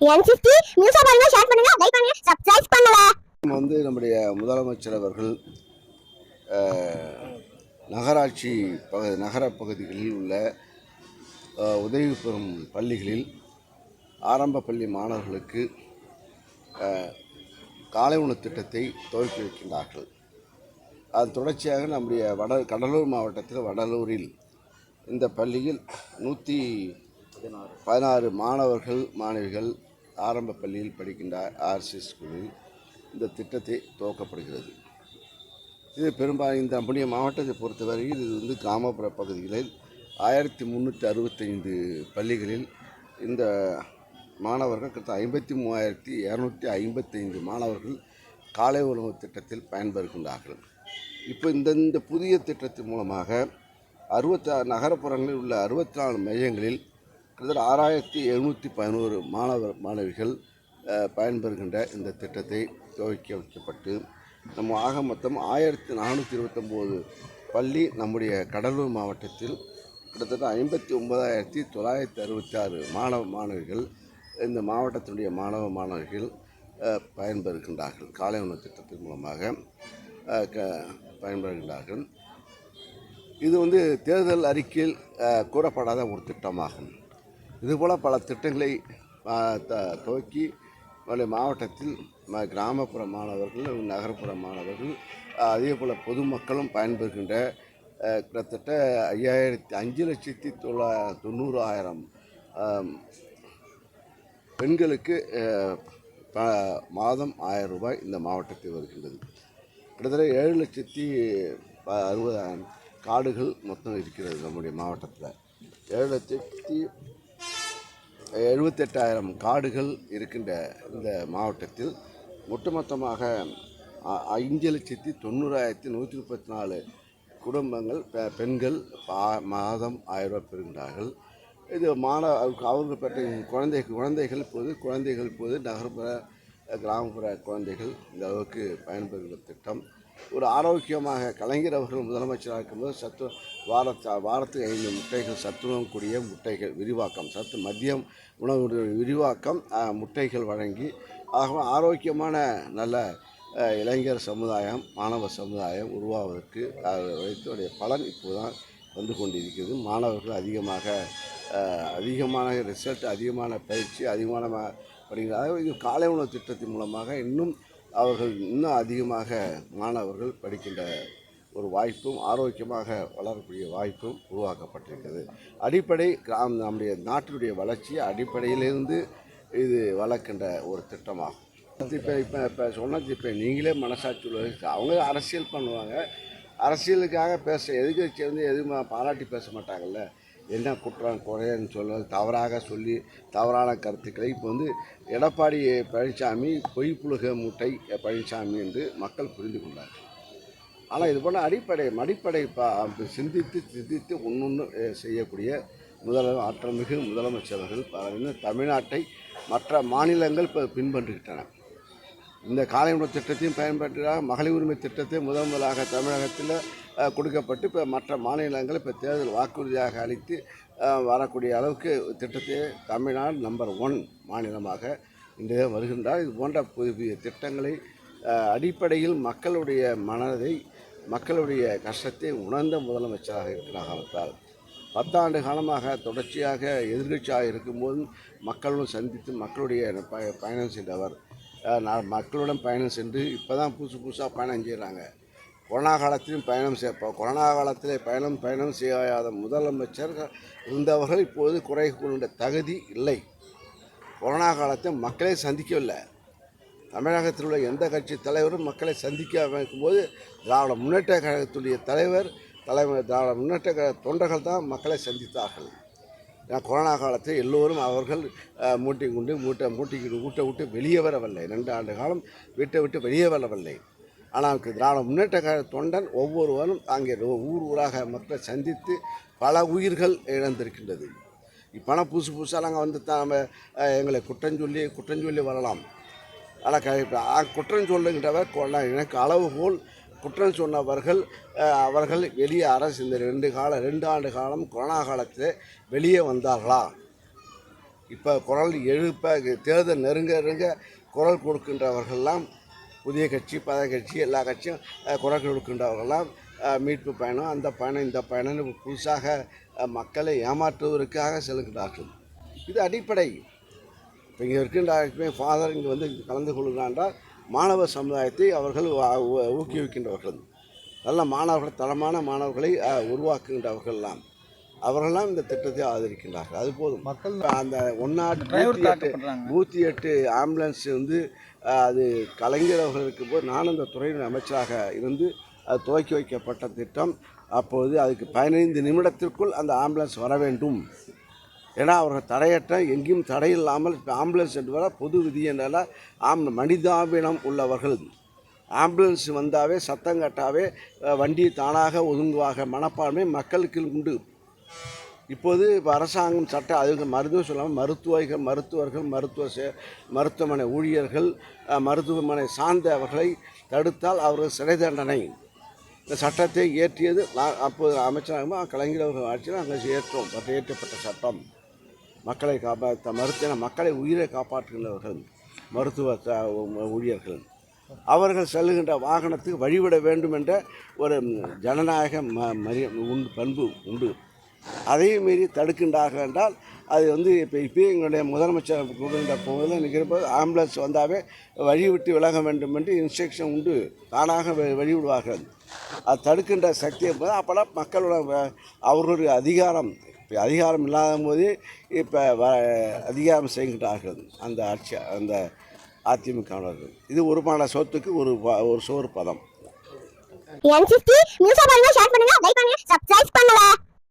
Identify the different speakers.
Speaker 1: என் sixty நியூஸா பாருங்க share பண்ணுங்க like பண்ணுங்க சப்ஸ்கிரைப்
Speaker 2: வந்து நம்முடைய முதலமைச்சர் அவர்கள் நகராட்சி பகு நகர பகுதிகளில் உள்ள உதவி பெறும் பள்ளிகளில் ஆரம்ப பள்ளி மாணவர்களுக்கு காலை உணவு திட்டத்தை துவக்கி வைக்கின்றார்கள். அது தொடர்ச்சியாக நம்முடைய வட கடலூர் மாவட்டத்தில் வடலூரில் இந்த பள்ளியில் நூற்றி பதினாறு மாணவர்கள் மாணவிகள் ஆரம்ப பள்ளியில் படிக்கின்ற ஆர்சி ஸ்கூலில் இந்த திட்டத்தை துவக்கப்படுகிறது. இது பெரும்பாலும் இந்த நம்முடைய மாவட்டத்தை பொறுத்தவரையில் இது வந்து கிராமப்புற பகுதிகளில் ஆயிரத்தி முந்நூற்றி அறுபத்தைந்து பள்ளிகளில் இந்த மாணவர்கள் கிட்ட ஐம்பத்தி மூவாயிரத்தி இரநூத்தி ஐம்பத்தைந்து மாணவர்கள் காலை உணவு திட்டத்தில் பயன்பெறுகின்றார்கள். இப்போ இந்த இந்த புதிய திட்டத்தின் மூலமாக அறுபத்தாறு நகரப்புறங்களில் உள்ள அறுபத்தி நாலு மையங்களில் கிட்டத்தட்ட ஆறாயிரத்தி எழுநூற்றி பதினோரு மாணவர் மாணவிகள் பயன்பெறுகின்ற இந்த திட்டத்தை துவக்கி வைக்கப்பட்டு நம்ம ஆக மொத்தம் ஆயிரத்தி நானூற்றி இருபத்தொம்போது பள்ளி நம்முடைய கடலூர் மாவட்டத்தில் கிட்டத்தட்ட ஐம்பத்தி ஒன்பதாயிரத்தி தொள்ளாயிரத்தி அறுபத்தி ஆறு மாணவ மாணவிகள் இந்த மாவட்டத்தினுடைய மாணவ மாணவிகள் பயன்பெறுகின்றார்கள். காலை உணவு திட்டத்தின் மூலமாக க பயன்பெறுகின்றார்கள். இது வந்து தேர்தல் அறிக்கையில் கூறப்படாத ஒரு திட்டமாகும். இதுபோல் பல திட்டங்களை த- துவக்கி நம்முடைய மாவட்டத்தில் ம- கிராமப்புற மாணவர்கள் நகர்ப்புற மாணவர்கள் அதே போல் பொதுமக்களும் பயன்பெறுகின்ற கிட்டத்தட்ட ஐயாயிரத்தி அஞ்சு லட்சத்தி தொள்ளா தொண்ணூறாயிரம் பெண்களுக்கு ப- மாதம் ஆயிரம் ரூபாய் இந்த மாவட்டத்தில் வருகின்றது. கிட்டத்தட்ட ஏழு லட்சத்தி ப- அறுபதாயிரம் காடுகள் மொத்தம் இருக்கிறது நம்முடைய மாவட்டத்தில். ஏழு லட்சத்தி எழுபத்தெட்டாயிரம் காடுகள் இருக்கின்ற இந்த மாவட்டத்தில் ஒட்டுமொத்தமாக அஞ்சு லட்சத்தி தொண்ணூறாயிரத்தி நூற்றி முப்பத்தி நாலு குடும்பங்கள் பெ- பெண்கள் மாதம் ஆயிரம் ரூபாய் பெறுகின்றார்கள். இது மாணவ அவர்கள் பெற்ற குழந்தை குழந்தைகள் இப்போது குழந்தைகள் இப்போது நகர்ப்புற கிராமப்புற குழந்தைகள் இந்த அளவுக்கு பயன்பெறுகிற திட்டம். ஒரு ஆரோக்கியமாக கலைஞர் அவர்கள் முதலமைச்சராக இருக்கும்போது சத்து வாரத்த வாரத்துக்கு ஐந்து முட்டைகள் சத்துணவு கூடிய முட்டைகள் விரிவாக்கம் சத்து மதியம் உணவு விரிவாக்கம் முட்டைகள் வழங்கி ஆக ஆரோக்கியமான நல்ல இளைஞர் சமுதாயம் மாணவ சமுதாயம் உருவாவதற்கு வைத்தோடைய பலன் இப்போதான் வந்து கொண்டிருக்கிறது. மாணவர்கள் அதிகமாக அதிகமான ரிசல்ட் அதிகமான பயிற்சி அதிகமான படிக்கிறார்கள். இது காலை உணவு திட்டத்தின் மூலமாக இன்னும் அவர்கள் இன்னும் அதிகமாக மாணவர்கள் படிக்கின்ற ஒரு வாய்ப்பும் ஆரோக்கியமாக வளரக்கூடிய வாய்ப்பும் உருவாக்கப்பட்டிருக்கிறது. அடிப்படை கிராம நம்முடைய நாட்டினுடைய வளர்ச்சி அடிப்படையிலிருந்து இது வளர்க்கின்ற ஒரு திட்டமாகும். இப்போ இப்போ இப்போ சொன்னது இப்போ நீங்களே மனசாட்சி உள்ளது அவங்க அரசியல் பண்ணுவாங்க. அரசியலுக்காக பேச எதிர்கட்சி வந்து எதுவுமே பாராட்டி பேச மாட்டாங்கல்ல? என்ன குற்றம் குறைன்னு சொல்ல தவறாக சொல்லி தவறான கருத்துக்களை. இப்போ வந்து எடப்பாடி பழனிசாமி பொய் மூட்டை பழனிசாமி என்று மக்கள் புரிந்து கொண்டார் ஆனால் இது போல் அடிப்படை அடிப்படை பா சிந்தித்து சிந்தித்து ஒன்று செய்யக்கூடிய முதல ஆற்றல் மிகு முதலமைச்சர்கள் இன்னும் தமிழ்நாட்டை மற்ற மாநிலங்கள் இப்போ பின்பற்றுகின்றன இந்த காலை உணவு திட்டத்தையும் பயன்படுத்துகிறார் மகளிர் உரிமை திட்டத்தை முதன் முதலாக தமிழகத்தில் கொடுக்கப்பட்டு இப்போ மற்ற மாநிலங்கள் இப்போ தேர்தல் வாக்குறுதியாக அளித்து வரக்கூடிய அளவுக்கு திட்டத்தை தமிழ்நாடு நம்பர் ஒன் மாநிலமாக இன்றைய வருகின்றார். இது போன்ற புதிய புதிய திட்டங்களை அடிப்படையில் மக்களுடைய மனதை மக்களுடைய கஷ்டத்தை உணர்ந்த முதலமைச்சராக இருக்கிற காலத்தால் பத்தாண்டு காலமாக தொடர்ச்சியாக எதிர்கட்சியாக இருக்கும்போது மக்களுடன் சந்தித்து மக்களுடைய பயணம் செய்தவர் நான் மக்களுடன் பயணம் சென்று இப்போ தான் புதுசு புதுசாக பயணம் செய்கிறாங்க கொரோனா காலத்திலும் பயணம் செய் கொரோனா காலத்தில் பயணம் பயணம் செய்யாத முதலமைச்சர் இருந்தவர்கள் இப்போது குறை கொண்ட தகுதி இல்லை. கொரோனா காலத்தை மக்களை சந்திக்கவில்லை. தமிழகத்தில் உள்ள எந்த கட்சி தலைவரும் மக்களை சந்திக்க வைக்கும்போது திராவிட முன்னேற்ற கழகத்துடைய தலைவர் தலைவர் திராவிட முன்னேற்ற கழக தொண்டர்கள் தான் மக்களை சந்தித்தார்கள். கொரோனா காலத்தில் எல்லோரும் அவர்கள் மூட்டை கொண்டு மூட்டை மூட்டைக்கு வீட்டை விட்டு வெளியே வரவில்லை. ரெண்டு ஆண்டு காலம் வீட்டை விட்டு வெளியே வரவில்லை. ஆனால் திராவிட முன்னேற்ற கழக தொண்டன் ஒவ்வொருவரும் அங்கே ஊர் ஊராக மக்களை சந்தித்து பல உயிர்கள் இழந்திருக்கின்றது. இப்போனா புதுசு புதுசாக நாங்கள் வந்து தான் நம்ம எங்களை குற்றஞ்சொல்லி குற்றஞ்சொல்லி வரலாம். ஆனால் க குற்றம் சொல்லுகின்றவர் எனக்கு அளவுகோல் குற்றம் சொன்னவர்கள் அவர்கள் வெளியே அரசு இந்த ரெண்டு கால ரெண்டு ஆண்டு காலம் கொரோனா காலத்தில் வெளியே வந்தார்களா? இப்போ குரல் எழுப்ப தேர்தல் நெருங்க நெருங்க குரல் கொடுக்கின்றவர்கள்லாம் புதிய கட்சி பழைய கட்சி எல்லா கட்சியும் குரல் கொடுக்கின்றவர்கள்லாம் மீட்பு பயணம் அந்த பயணம் இந்த பயணம்னு புதுசாக மக்களை ஏமாற்றுவதற்காக செல்கிறார்கள் இது அடிப்படை. இப்போ இங்கே இருக்கின்ற ஃபாதர் இங்கே வந்து கலந்து கொள்கிறான் என்றால் மாணவ சமுதாயத்தை அவர்கள் ஊக்குவிக்கின்றவர்கள். நல்ல மாணவர்கள் தரமான மாணவர்களை உருவாக்குகின்றவர்கள்லாம். அவர்களெல்லாம் இந்த திட்டத்தை ஆதரிக்கின்றார்கள். அது போதும்.
Speaker 3: மக்கள்
Speaker 2: அந்த ஒன்னாட்டு நூற்றி எட்டு நூற்றி எட்டு ஆம்புலன்ஸ் வந்து அது கலைஞர் அவர்கள் இருக்கும்போது நான் அந்த துறையின் அமைச்சராக இருந்து அது துவக்கி வைக்கப்பட்ட திட்டம். அப்போது அதுக்கு பதினைந்து நிமிடத்திற்குள் அந்த ஆம்புலன்ஸ் வர வேண்டும். ஏன்னா அவர்கள் தடையற்ற எங்கேயும் தடையில்லாமல் இப்போ ஆம்புலன்ஸ் என்று வர பொது விதி என்றால் ஆம் மனிதாபினம் உள்ளவர்கள். ஆம்புலன்ஸ் வந்தாவே சத்தம் கட்டாவே வண்டி தானாக ஒதுங்குவாக மனப்பான்மை மக்களுக்கு உண்டு. இப்போது இப்போ அரசாங்கம் சட்ட அதுக்கு மருத்துவம் சொல்லாமல் மருத்துவர்கள் மருத்துவர்கள் மருத்துவ சே- மருத்துவமனை ஊழியர்கள் மருத்துவமனை சார்ந்தவர்களை தடுத்தால் அவர்கள் சிறை தண்டனை. இந்த சட்டத்தை இயற்றியது நான் அப்போது அமைச்சராக கலைஞர் அவர்கள் ஆட்சியில் அங்கே ஏற்றோம் பட் சட்டம். மக்களை காப்பாற்ற மருத்துவ மக்களை உயிரை காப்பாற்றுகின்றவர்கள் மருத்துவ த- ஊழியர்கள். அவர்கள் செல்லுகின்ற வாகனத்துக்கு வழிவிட வேண்டும் என்ற ஒரு ஜனநாயக ம மரிய உண்டு பண்பு உண்டு. அதையும் மீறி தடுக்கின்றார்கள் என்றால் அது வந்து இப்போ இப்போயே எங்களுடைய முதலமைச்சர் கொடுக்கின்ற போதில் நிற்கிறபோது ஆம்புலன்ஸ் வந்தாவே வழி விட்டு விலக வேண்டும் என்று இன்ஸ்ட்ரக்ஷன் உண்டு. தானாக வழிவிடுவார்கள். அது தடுக்கின்ற சக்தி என்பது அப்போல்லாம் மக்களோட அவர்களுடைய அதிகாரம். இப்போ அதிகாரம் இல்லாத போது இப்போ வ அதிகாரம் செய்கின்றார்கள் அந்த ஆட்சி அந்த அதிமுகவினர்கள் இது ஒரு மாட சொத்துக்கு ஒரு ப- ஒரு சோறு பதம்.
Speaker 1: என் நியூஸை பாருங்க ஷேர் பண்ணுங்க லைக் பண்ணுங்க சப்ஸ்கிரைப் பண்ணல